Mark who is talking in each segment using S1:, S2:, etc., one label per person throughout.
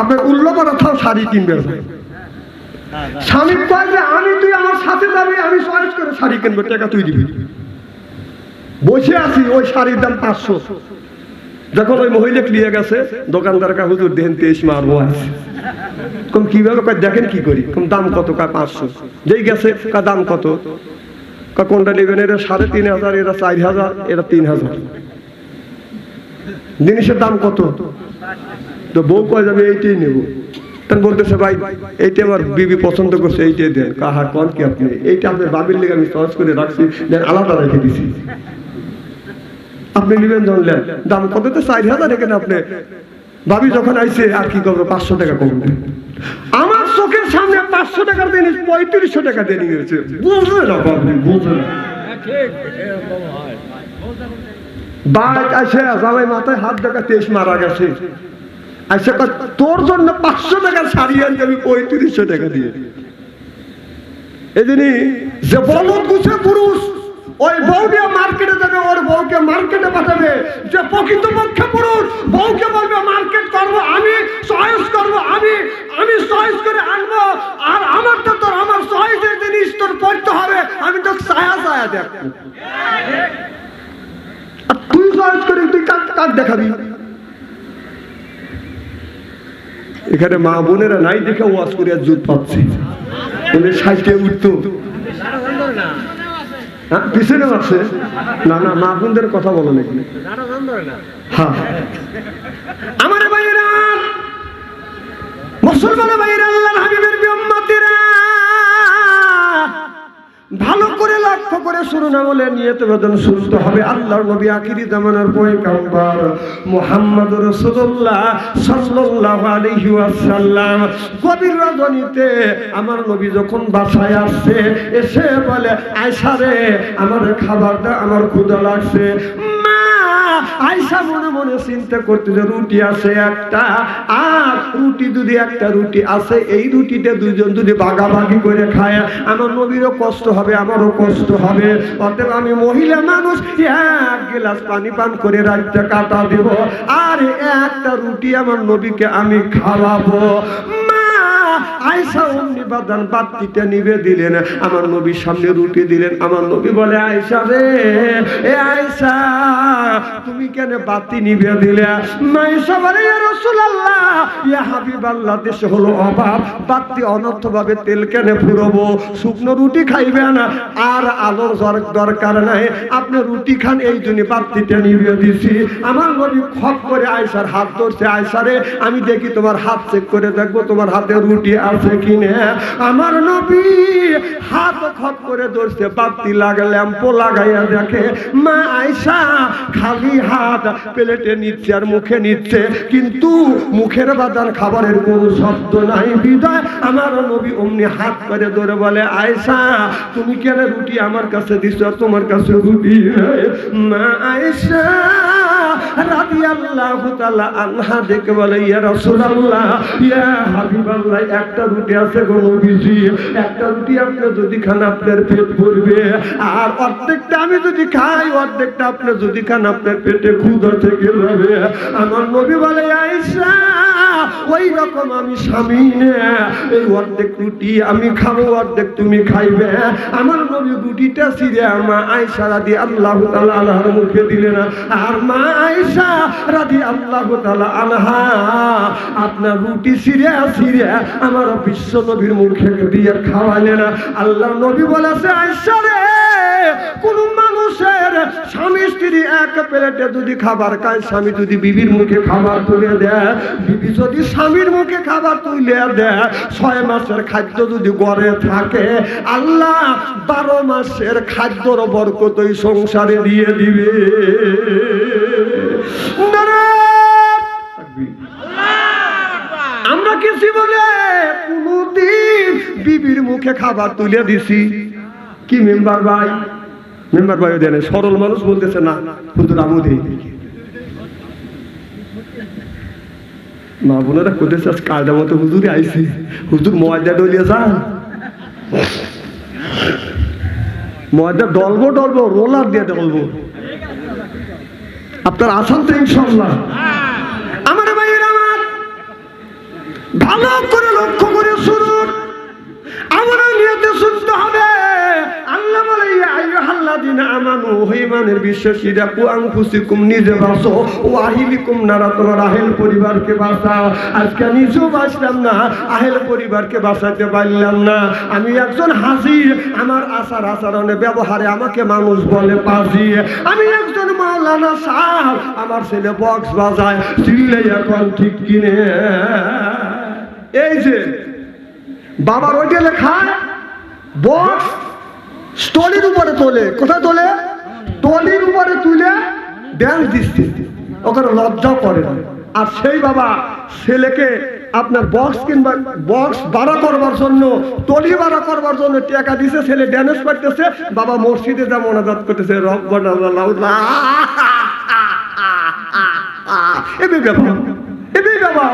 S1: আপনার উল্লবরা থাও শাড়ি কিনবে। স্বামী কয় যে, আমি তুই আমার সাথে যাবি, আমি চয়েস করে শাড়ি কিনবো, টাকা তুই দিবি। বসে আছি, ওই শাড়ির দাম পাঁচশো। যখন ওই মহিলা নিয়ে গেছে, দোকানদার কা হুজুর দেন তেইশ মারবো আছে। কম কীভাবে কয়, দেখেন কি করি? কম, দাম কত? কা পাঁচশো। যেই গেছে কা দাম কত? কা কোনটা নেবেন? এটা সাড়ে তিন হাজার এটা চার হাজার এটা তিন হাজার। জিনিসের দাম কত? তো বউ কয় যাবে, এইটাই নেব। তখন বলতেছে ভাই আমার বিবি পছন্দ করছে, এইটাই দেন। কাহা কি আপনি? এইটা আপনার বাবির লেগে আমি সহজ করে রাখছি, দেন আলাদা রেখে দিছি। আপনি নেবেন দাম কত তো, চার হাজার আপনি। যখন আইছে, আর কি করব, পাঁচশো টাকা আমার চোখের সামনে পাঁচশো টাকার জিনিস, পঁয়ত্রিশশো টাকা দিয়ে নিয়েছে বুঝলেন আপনি বুঝলেন আসে জামাই মাথায় হাত দেখা তেইশ মারা গেছে। আচ্ছা তোর জন্য পাঁচশো টাকার শাড়ি আনতে আমি পঁয়ত্রিশশো টাকা দিয়ে এই জন্য যে বলদ গুছে পুরুষ ওই বউকে মার্কেটে যাবে ওর বউকে মার্কেটে পাঠাবে। যে প্রকৃত পক্ষে পুরুষ বউকে বলবে মার্কেট করব আমি চয়েস করব আমি আমি চয়েস করে আনব। আর আমারটা তোর আমার চয়েসের জিনিস তোর পড়তে হবে আমি তো ছায়া ছায়া দেখব। তুই চয়েস করে তুই কাক কাক দেখাবি? এখানে মা বোনেরা নাই দেখে ওয়াজ করে আর জুত পাচ্ছে। ওদের সাইটে উঠতো। হ্যাঁ পিছনে আছে। না না, মা বোনদের কথা বলো নাকি হ্যাঁ। আমার ভাইয়েরা ভাইয়েরা হাবিবের ভালো করে লক্ষ্য করে শুরু না বলে নিয়ত বেদন শুনতে হবে। আল্লাহর নবী আখিরি জামানার পয়গাম্বর মুহাম্মদ রাসূলুল্লাহ সাল্লাল্লাহু আলাইহি ওয়াসাল্লাম। কবির রজনীতে আমার নবী যখন বাসায় আসছে, এসে বলে, আয়সা রে, আমার খাবারটা আমার ক্ষুধা লাগছে। আয়সা মনে মনে চিন্তা করতে যে রুটি আছে একটা, আর রুটি যদি একটা রুটি আছে, এই রুটিটা দুজন যদি ভাগাভাগি করে খায়, আমার নবীরও কষ্ট হবে, আমারও কষ্ট হবে। অতএব আমি মহিলা মানুষ, এক গ্লাস পানি পান করে রাতটা কাটা দেব, আর একটা রুটি আমার নবীকে আমি খাওয়াবো। আয়সা অমনি বাদান বাত্তিটা নিবে দিলেন, আমার নবীর সামনে রুটি দিলেন। আমার নবী বলে আয়সা রে, এ কেন বাতি নিবে দিলে? মাইসা বলে ইয়া রাসূলুল্লাহ, ইয়া হাবিবাল্লাহ, দেশে হলো অভাব। বাতি অনর্থভাবে তেল কেন ফুরবো? শুকনো রুটি খাইবেন আর আলোর দর- দরকার নাই। আপনি রুটি খান, এই জন্য বাতিটা নিবে দিছি। আমার নবী খপ করে আয়সার হাত ধরছে। আয়সা রে, আমি দেখি তোমার হাত চেক করে দেখব, তোমার হাতে রুটি আছে কিনে। আমার নবী হাত খপ করে ধরছে। বাতি লাগা ল্যাম্পো লাগাইয়া দেখে। মা আয়সা খালি হাত প্লেটে নিচ্ছে আর মুখে নিচ্ছে। কিন্তু মুখের বাজার খাবারের কোনো শব্দ নাই। বিদায়, আমার নবী অমনি হাত করে ধরে বলে আয়সা তুমি কেন রুটি আমার কাছে দিছ? তোমার কাছে রুটি না আয়সা রাদিয়াল্লাহু তাআলা দেখে বলে, ইয়া রাসূলুল্লাহ, ইয়া হাবিবাল্লাহ, একটা রুটি আছে গো নবীজি, একটা রুটি আপনি যদি খান, আপনার পেট ভরবে। আর অর্ধেকটা আমি যদি খাই, অর্ধেকটা আপনি যদি খান, আপনার পেটে ক্ষুধা থেকে যাবে। আমার নবী বলে আয়েশা ওই রকম আমি স্বামী এই অর্ধেক রুটি আমি খাব, অর্ধেক তুমি খাইবে। আমার নবী রুটিটা সিরে মা আয়েশা রাদি আল্লাহ তাআলা আনহার মুখে দিলেন আর মা আয়েশা রাদি আল্লাহ আনহা, আপনার রুটি সিরে সিরিয়া আমার বিশ্ব নবীর মুখে দিয়ে খাওয়ালেন আল্লাহ নবী বলেছে, আয়েশা রে, কোন মানুষের স্বামী স্ত্রী এক প্লেটে যদি খাবার খায়, স্বামী যদি বিবির মুখে খাবার তুলে দেয়, বিবি যদি স্বামীর মুখে খাবার তুলে দেয়, ছয় মাসের খাদ্য যদি গড়ে থাকে, আল্লাহ বারো মাসের খাদ্যর বরকত ওই সংসারে দিয়ে দিবে। আমরা কিছু বলে কোনদিন বিবির মুখে খাবার তুলে দিছি। কি মেম্বার ভাই? মেম্বার ভাই দেন সরল মানুষ বলতেছে না হুজুর আমু দেই ডলিয়ে যান। ময়দা ডলবো ডলবো রোলার দিয়ে ডলবো। আপনার আছেন তো ইনশাল্লাহ আমার ভাইয়ের আমার। ভালো করে লক্ষ্য করে শুনুন। আমার নিয়তে শুনতে হবে। আল্লাহ বলে দিন আমানু। হে ঈমানের বিশ্বাসীরা কু আনফুসিকুম, নিজে বাঁচো। ও আহিলিকুম নারা, তোমার আহেল পরিবারকে বাঁচাও। আজকে নিজেও বাঁচলাম না, আহেল পরিবারকে বাঁচাতে পারলাম না। আমি একজন হাজি আমার আচার আচরণে, ব্যবহারে আমাকে মানুষ বলে পাজি। আমি একজন মাওলানা সাহেব, আমার ছেলে বক্স বাজায়, চিল্লে এখন ঠিক কিনে। এই যে, বাবার ওইটা লেখা, বক্স, স্টলির উপরে তোলে। কোথায় তোলে? টলির উপরে তুলে ড্যান্স দিচ্ছে। ওখানে লজ্জাও করে না। আর সেই বাবা ছেলেকে আপনার বক্স কিংবা বক্স ভাড়া করবার জন্য টলি ভাড়া করবার জন্য টাকা দিছে, ছেলে ড্যান্স করতেছে, বাবা মসজিদে যা মনাজাত করতেছে এবে বাবা এবে বাবা,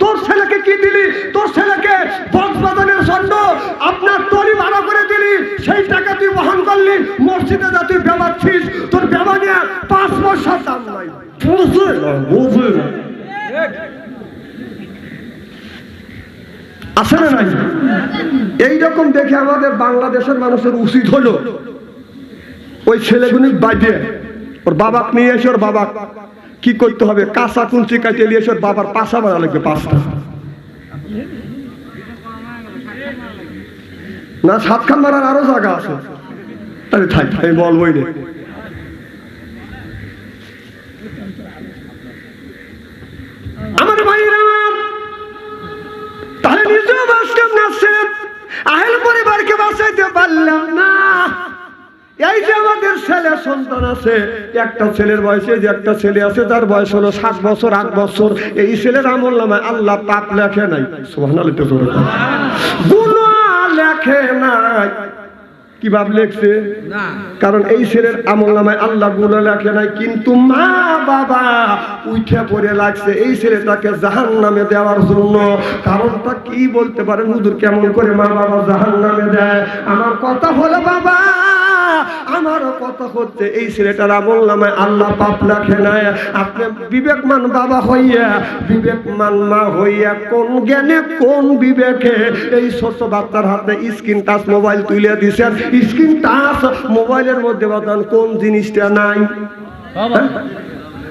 S1: তোর ছেলেকে কি দিলি? তোর ছেলেকে বক্স বাজানোর জন্য আপনার তরি ভাড়া করে দিলি সেই টাকা তুই বহন করলি মসজিদে যা তুই বেমাচ্ছিস তোর বেমা নিয়ে পাঁচ বছর দাম নাই। না নাই? এইরকম দেখে আমাদের বাংলাদেশের মানুষের উচিত হলো, ওই ছেলেগুলি বাইরে ওর বাবাক নিয়ে এসে, ওর বাবা কি করতে হবে? কাঁচা কুঞ্চি কাটিয়ে নিয়ে এসে, ওর বাবার পাশা বাড়া লাগবে পাঁচটা। না, সাতখান মারার আরও জায়গা আছে। আরে থাই থাই বলবই রে আমার আমার তাহলে নিজেও বাঁচতাম না আহেল পরিবারকে বাঁচাইতে পারলাম না। এই যে আমাদের ছেলে সন্তান আছে, একটা ছেলের বয়সে যে একটা ছেলে আছে, তার বয়স হলো সাত বছর, আট বছর। এই ছেলের আমল নামায় আল্লাহ পাপ লেখে নাই। সোহান গুনাহ লেখে নাই। কি ভাব লেখছে কারণ এই ছেলের আমল নামায় আল্লাহগুলো লেখে নাই কিন্তু মা বাবা উঠে পড়ে লাগছে। এই ছেলেটাকে জাহান নামে দেওয়ার জন্য। কারণটা কি বলতে পারে হুজুর কেমন করে মা বাবা জাহান নামে দেয়? আমার কথা হলো আমারও কত হচ্ছে এই ছেলেটার আমল নামায় আল্লাহ পাপ রাখে নাই আপনি বিবেকমান বাবা হইয়া বিবেকমান মা হইয়া কোন জ্ঞানে কোন বিবেকে এই ছোট বাচ্চার হাতে স্ক্রিন টাচ মোবাইল তুলে দিছেন? স্ক্রিন টাচ মোবাইলের মধ্যে বাদান কোন জিনিসটা নাই?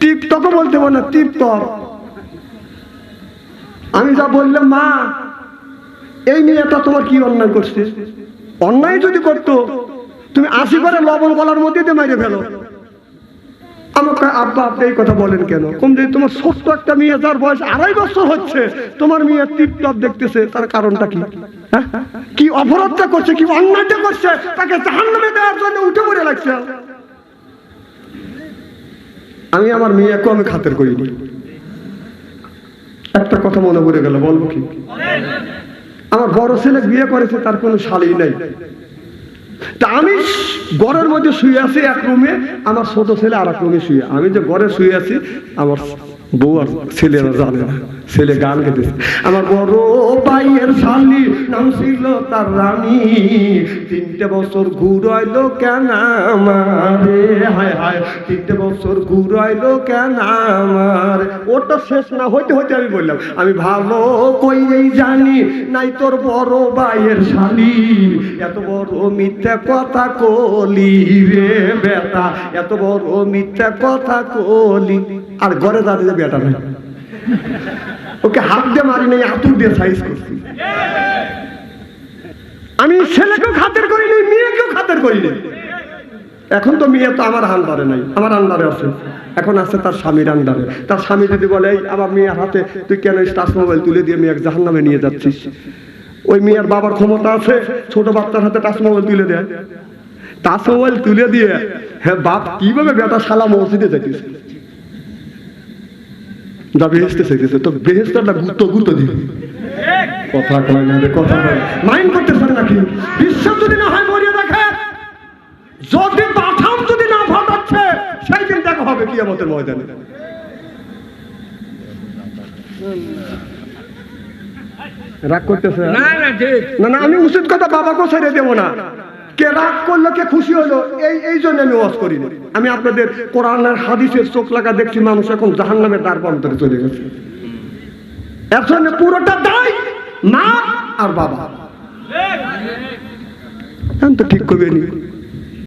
S1: টিপটপও বলতে পারে না টিপটপ আমি যা বললাম, মা, এই মেয়েটা তোমার কি অন্যায় করছে? অন্যায় যদি করতো, তুমি আশি করে লবণ গলার মধ্যে দিয়ে মাইরে ফেলো। আমাকে আব্বা, আপনি এই কথা বলেন কেন? কম যে তোমার ছোট্ট একটা মেয়ে, যার বয়স আড়াই বছর হচ্ছে, তোমার মেয়ে টিপটপ দেখতেছে, তার কারণটা কি? হ্যাঁ? কি অপরাধটা করছে, কি অন্যায়টা করছে, তাকে জাহান্নামে দেওয়ার জন্য উঠে পড়ে লাগছে। আমি আমার মেয়েকে আমি খাতের করিনি একটা কথা মনে পড়ে গেল বলব কি? আমার বড় ছেলে বিয়ে করেছে, তার কোনো শালি নাই। তা আমি ঘরের মধ্যে শুয়ে আছি এক রুমে, আমার ছোট ছেলে আর এক রুমে শুয়ে। আমি যে ঘরে শুয়ে আছি, আমার ছেলেরা জানে না, ছেলে গান আমার বড় ভাইয়ের নাম ছিল তার রানী। তিনটে বছর ঘুরাইলো কেন আমারে? হায় হায়, তিনটে বছর ঘুরাইলো কেন আমার? ওটা শেষ না, হইতে হইতে আমি বললাম, আমি ভালো কইরেই জানি নাই তোর বড় ভাইয়ের শালি এত বড় মিথ্যা কথা কলি রে বেটা, এত বড় মিথ্যা কথা কলি। আর ঘরে দাঁড়িয়ে বেটা নাই। ওকে হাত দিয়ে মারি নাই আতুর দিয়ে সাইজ করছি। আমি ছেলেকেও খাতের করিনি মেয়েকেও খাতের করিনি এখন তো মেয়ে তো আমার আন্ডারে নাই আমার আন্ডারে আছে। এখন আছে তার স্বামীর আন্ডারে তার স্বামী যদি বলে "এই, আমার মেয়ের হাতে তুই কেন টাচ মোবাইল তুলে দিয়ে মেয়ে জাহান নামে নিয়ে যাচ্ছিস? ওই মেয়ের বাবার ক্ষমতা আছে ছোট বাচ্চার হাতে টাচ মোবাইল তুলে দেয়। টাচ মোবাইল তুলে দিয়ে হ্যাঁ বাপ কীভাবে বেটা শালা মসজিদে যাইতেছে? যা বেহেস্তে চাইতেছে তো বেহেস্তাটা দিবে। কথা কয় না রে কথা মাইন্ড করতেছেন নাকি? বিশ্বাস যদি না হয় মরিয়ে দেখে যদি পাঠান যদি না সেই দিন দেখা হবে কি আমাদের ময়দানে। রাগ করতেছে? না না আমি উচিত কথা বাবাকেও ছেড়ে দেবো না। কে রাগ করল, কে খুশি হলো, এই এই জন্য আমি ওয়াজ করি না। আমি আপনাদের কোরআনের হাদিসের চোখ লাগা দেখছি, মানুষ এখন জাহান নামে তার অন্তরে চলে গেছে। এখন পুরোটা দায় মা আর বাবা। এখন তো ঠিক করবে নি।